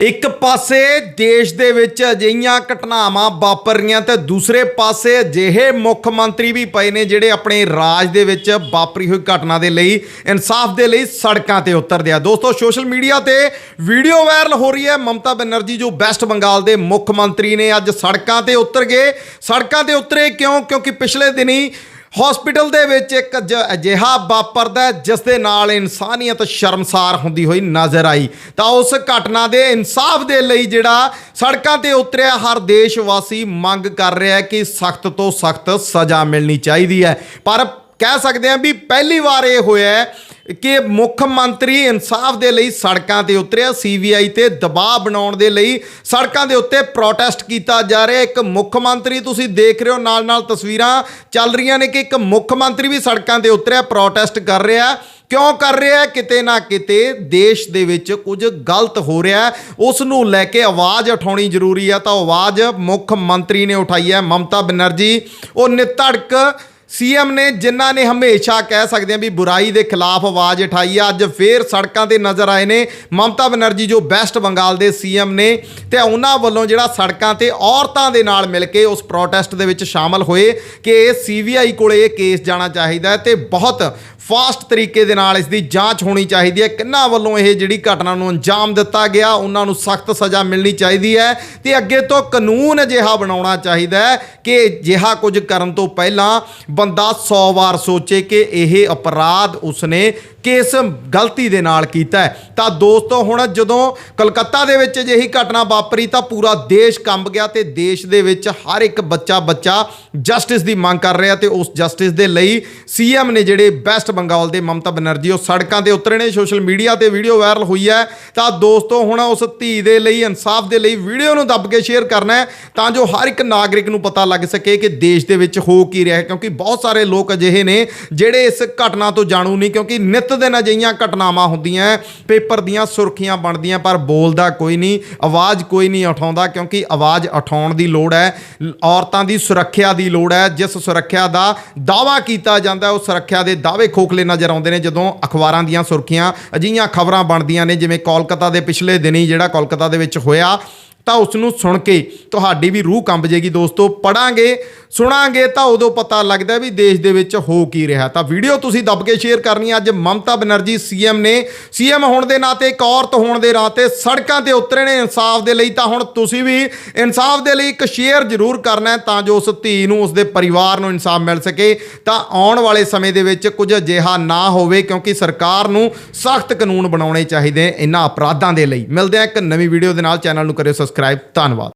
ਇੱਕ ਪਾਸੇ ਦੇਸ਼ ਦੇ ਵਿੱਚ ਅਜਿਹੀਆਂ ਘਟਨਾਵਾਂ ਵਾਪਰ ਰਹੀਆਂ ਤੇ ਦੂਸਰੇ ਪਾਸੇ ਅਜਿਹੇ ਮੁੱਖ ਮੰਤਰੀ ਵੀ ਪਏ ਨੇ ਜਿਹੜੇ ਆਪਣੇ ਰਾਜ ਦੇ ਵਿੱਚ ਵਾਪਰੀ ਹੋਈ ਘਟਨਾ ਦੇ ਲਈ, ਇਨਸਾਫ ਦੇ ਲਈ ਸੜਕਾਂ ਤੇ ਉਤਰਦੇ ਆ। ਦੋਸਤੋ, ਸੋਸ਼ਲ ਮੀਡੀਆ ਤੇ ਵੀਡੀਓ ਵਾਇਰਲ ਹੋ ਰਹੀ ਹੈ ਮਮਤਾ ਬੈਨਰਜੀ, ਜੋ ਵੈਸਟ ਬੰਗਾਲ ਦੇ ਮੁੱਖ ਮੰਤਰੀ ਨੇ ਅੱਜ ਸੜਕਾਂ ਤੇ ਉਤਰ ਗਏ। ਸੜਕਾਂ ਤੇ ਉਤਰੇ ਕਿਉਂ? ਕਿਉਂਕਿ ਪਿਛਲੇ ਦਿਨੀ ਹਸਪੀਟਲ ਦੇ ਵਿੱਚ ਇੱਕ ਅਜ- ਅਜਿਹਾ ਵਾਪਰਦਾ ਜਿਸ ਦੇ ਨਾਲ ਇਨਸਾਨੀਅਤ ਸ਼ਰਮਸਾਰ ਹੁੰਦੀ ਹੋਈ ਨਜ਼ਰ ਆਈ। ਤਾਂ ਉਸ ਘਟਨਾ ਦੇ ਇਨਸਾਫ ਦੇ ਲਈ ਜਿਹੜਾ ਸੜਕਾਂ ਤੇ ਉਤਰਿਆ, ਹਰ ਦੇਸ਼ ਵਾਸੀ ਮੰਗ ਕਰ ਰਿਹਾ ਹੈ ਕਿ ਸਖਤ ਤੋਂ ਸਖਤ ਸਜ਼ਾ ਮਿਲਣੀ ਚਾਹੀਦੀ ਹੈ। ਪਰ ਕਹਿ ਸਕਦੇ ਹਾਂ ਵੀ ਪਹਿਲੀ ਵਾਰ ਇਹ ਹੋਇਆ ਹੈ ਕਿ ਮੁੱਖ ਮੰਤਰੀ ਇਨਸਾਫ ਦੇ ਲਈ ਸੜਕਾਂ ਤੇ ਉਤਰਿਆ ਸੀਬੀਆਈ ਤੇ ਦਬਾਅ ਬਣਾਉਣ ਦੇ ਲਈ ਸੜਕਾਂ ਦੇ ਉੱਤੇ ਪ੍ਰੋਟੈਸਟ ਕੀਤਾ ਜਾ ਰਿਹਾ। ਇੱਕ ਮੁੱਖ ਮੰਤਰੀ ਤੁਸੀਂ ਦੇਖ ਰਹੇ ਹੋ ਨਾਲ ਨਾਲ ਤਸਵੀਰਾਂ ਚੱਲ ਰਹੀਆਂ ਨੇ ਕਿ ਇੱਕ ਮੁੱਖ ਮੰਤਰੀ ਵੀ ਸੜਕਾਂ ਤੇ ਉਤਰਿਆ ਪ੍ਰੋਟੈਸਟ ਕਰ ਰਿਹਾ। ਕਿਉਂ ਕਰ ਰਿਹਾ? ਕਿਤੇ ਨਾ ਕਿਤੇ ਦੇਸ਼ ਦੇ ਵਿੱਚ ਕੁਝ ਗਲਤ ਹੋ ਰਿਹਾ। ਉਸ ਨੂੰ ਲੈ ਕੇ ਆਵਾਜ਼ ਉਠਾਉਣੀ ਜ਼ਰੂਰੀ ਆ, ਤਾਂ ਆਵਾਜ਼ ਮੁੱਖ ਮੰਤਰੀ ਨੇ ਉਠਾਈ ਹੈ, ਮਮਤਾ ਬੈਨਰਜੀ। ਉਹ ਨਿਤੜਕ ਸੀਐਮ ਨੇ ਜਿਨ੍ਹਾਂ ਨੇ ਹਮੇਸ਼ਾ ਕਹਿ ਸਕਦੇ ਆ ਵੀ ਬੁਰਾਈ ਦੇ ਖਿਲਾਫ ਆਵਾਜ਼ ਉਠਾਈ ਆ, ਅੱਜ ਫੇਰ ਸੜਕਾਂ ਤੇ ਨਜ਼ਰ ਆਏ ਨੇ ਮਮਤਾ ਬੈਨਰਜੀ, ਜੋ ਵੈਸਟ ਬੰਗਾਲ ਦੇ ਸੀਐਮ ਨੇ, ਤੇ ਉਹਨਾਂ ਵੱਲੋਂ ਜਿਹੜਾ ਸੜਕਾਂ ਤੇ ਔਰਤਾਂ ਦੇ ਨਾਲ ਮਿਲ ਕੇ ਉਸ ਪ੍ਰੋਟੈਸਟ ਦੇ ਵਿੱਚ ਸ਼ਾਮਲ ਹੋਏ ਕਿ ਇਹ ਸੀਬੀਆਈ ਕੋਲੇ ਇਹ ਕੇਸ ਜਾਣਾ ਚਾਹੀਦਾ ਹੈ ਤੇ ਬਹੁਤ ਫਾਸਟ ਤਰੀਕੇ ਦੇ ਨਾਲ ਇਸ ਦੀ ਜਾਂਚ ਹੋਣੀ ਚਾਹੀਦੀ ਹੈ। ਕਿੰਨਾ ਵੱਲੋਂ ਇਹ ਜਿਹੜੀ ਘਟਨਾ ਨੂੰ ਅੰਜਾਮ ਦਿੱਤਾ ਗਿਆ, ਉਹਨਾਂ ਨੂੰ ਸਖਤ ਸਜ਼ਾ ਮਿਲਣੀ ਚਾਹੀਦੀ ਹੈ ਤੇ ਅੱਗੇ ਤੋਂ ਕਾਨੂੰਨ ਅਜਿਹਾ ਬਣਾਉਣਾ ਚਾਹੀਦਾ ਹੈ ਕਿ ਅਜਿਹਾ ਕੁਝ ਕਰਨ ਤੋਂ ਪਹਿਲਾਂ ਬੰਦਾ 100 ਵਾਰ ਸੋਚੇ ਕਿ ਇਹ ਅਪਰਾਧ ਉਸਨੇ ਕਿਸ ਗਲਤੀ ਦੇ ਨਾਲ ਕੀਤਾ ਹੈ। ਤਾਂ ਦੋਸਤੋ, ਹੁਣ ਜਦੋਂ ਕਲਕੱਤਾ ਦੇ ਵਿੱਚ ਅਜਿਹੀ ਘਟਨਾ ਵਾਪਰੀ ਤਾਂ ਪੂਰਾ ਦੇਸ਼ ਕੰਬ ਗਿਆ ਤੇ ਦੇਸ਼ ਦੇ ਵਿੱਚ ਹਰ ਇੱਕ ਬੱਚਾ ਬੱਚਾ ਜਸਟਿਸ ਦੀ ਮੰਗ ਕਰ ਰਿਹਾ ਤੇ ਉਸ ਜਸਟਿਸ ਦੇ ਲਈ ਸੀਐਮ ਨੇ ਜਿਹੜੇ ਵੈਸਟ ਬੰਗਾਲ ਦੇ ਮਮਤਾ ਬਨਰਜੀ, ਉਹ ਸੜਕਾਂ ਤੇ ਉਤਰੇ ਨੇ, ਸੋਸ਼ਲ ਮੀਡੀਆ ਤੇ ਵੀਡੀਓ ਵਾਇਰਲ ਹੋਈ ਹੈ। ਤਾਂ ਦੋਸਤੋ, ਹੁਣ ਉਸ ਧੀ ਦੇ ਲਈ, ਇਨਸਾਫ ਦੇ ਲਈ ਵੀਡੀਓ ਨੂੰ ਦੱਬ ਕੇ ਸ਼ੇਅਰ ਕਰਨਾ ਹੈ ਤਾਂ ਜੋ ਹਰ ਇੱਕ ਨਾਗਰਿਕ ਨੂੰ ਪਤਾ ਲੱਗ ਸਕੇ ਕਿ ਦੇਸ਼ ਦੇ ਵਿੱਚ ਹੋ ਕੀ ਰਿਹਾ ਹੈ, ਕਿਉਂਕਿ ਬਹੁਤ ਬਹੁਤ ਸਾਰੇ ਲੋਕ ਅਜਿਹੇ ਨੇ ਜਿਹੜੇ ਇਸ ਘਟਨਾ ਤੋਂ ਜਾਣੂ ਨਹੀਂ, ਕਿਉਂਕਿ ਨਿਤ ਦਿਨ ਅਜਿਹੀਆਂ ਘਟਨਾਵਾਂ ਹੁੰਦੀਆਂ ਪੇਪਰ ਦੀਆਂ ਸੁਰਖੀਆਂ ਬਣਦੀਆਂ, ਪਰ ਬੋਲਦਾ ਕੋਈ ਨਹੀਂ, ਆਵਾਜ਼ ਕੋਈ ਨਹੀਂ ਉਠਾਉਂਦਾ, ਕਿਉਂਕਿ ਆਵਾਜ਼ ਉਠਾਉਣ ਦੀ ਲੋੜ ਹੈ ਔਰਤਾਂ ਦੀ ਸੁਰੱਖਿਆ ਦੀ ਲੋੜ ਹੈ ਜਿਸ ਸੁਰੱਖਿਆ ਦਾ ਦਾਵਾ ਕੀਤਾ ਜਾਂਦਾ ਉਹ ਸੁਰੱਖਿਆ ਦੇ ਦਾਅਵੇ ਖੋਖਲੇ ਨਜ਼ਰ ਆਉਂਦੇ ਨੇ, ਜਦੋਂ ਅਖਬਾਰਾਂ ਦੀਆਂ ਸੁਰਖੀਆਂ ਅਜਿਹੀਆਂ ਖਬਰਾਂ ਬਣਦੀਆਂ ਨੇ, ਜਿਵੇਂ ਕੋਲਕਾਤਾ ਦੇ ਪਿਛਲੇ ਦਿਨੀ ਜਿਹੜਾ ਕੋਲਕਾਤਾ ਦੇ ਵਿੱਚ ਹੋਇਆ ਤਾਂ ਉਸ ਨੂੰ ਸੁਣ ਕੇ ਤੁਹਾਡੀ ਵੀ ਰੂਹ ਕੰਬ ਜੇਗੀ ਦੋਸਤੋ, ਪੜਾਂਗੇ, ਸੁਣਾਂਗੇ, ਤਾਂ ਉਦੋਂ ਪਤਾ ਲੱਗਦਾ ਵੀ ਦੇਸ਼ ਦੇ ਵਿੱਚ ਹੋ ਕੀ ਰਿਹਾ। ਤਾਂ ਵੀਡੀਓ ਤੁਸੀਂ ਦੱਬ ਕੇ ਸ਼ੇਅਰ ਕਰਨੀ ਅੱਜ ਮਮਤਾ ਬੈਨਰਜੀ, ਸੀਐਮ ਨੇ। ਸੀਐਮ ਹੋਣ ਦੇ ਨਾਤੇ ਇੱਕ ਔਰਤ ਹੋਣ ਦੇ ਨਾਤੇ ਸੜਕਾਂ ਤੇ ਉਤਰੇ ਨੇ ਇਨਸਾਫ ਦੇ ਲਈ। ਤਾਂ ਹੁਣ ਤੁਸੀਂ ਵੀ ਇਨਸਾਫ ਦੇ ਲਈ ਇੱਕ ਸ਼ੇਅਰ ਜ਼ਰੂਰ ਕਰਨਾ ਤਾਂ ਜੋ ਉਸ ਧੀ ਨੂੰ, ਉਸ ਦੇ ਪਰਿਵਾਰ ਨੂੰ ਇਨਸਾਫ ਮਿਲ ਸਕੇ। ਤਾਂ ਆਉਣ ਵਾਲੇ ਸਮੇਂ ਦੇ ਵਿੱਚ ਕੁਝ ਅਜਿਹਾ ਨਾ ਹੋਵੇ, ਕਿਉਂਕਿ ਸਰਕਾਰ ਨੂੰ ਸਖਤ ਕਾਨੂੰਨ ਬਣਾਉਣੇ ਚਾਹੀਦੇ ਇਹਨਾਂ ਅਪਰਾਧਾਂ ਦੇ ਲਈ। ਮਿਲਦੇ ਆ ਇੱਕ ਨਵੀਂ ਵੀਡੀਓ ਦੇ ਨਾਲ। ਚੈਨਲ ਨੂੰ ਕਰਿਓ ਸਬਸਕ੍ਰਾਈਬ ਧੰਨਵਾਦ।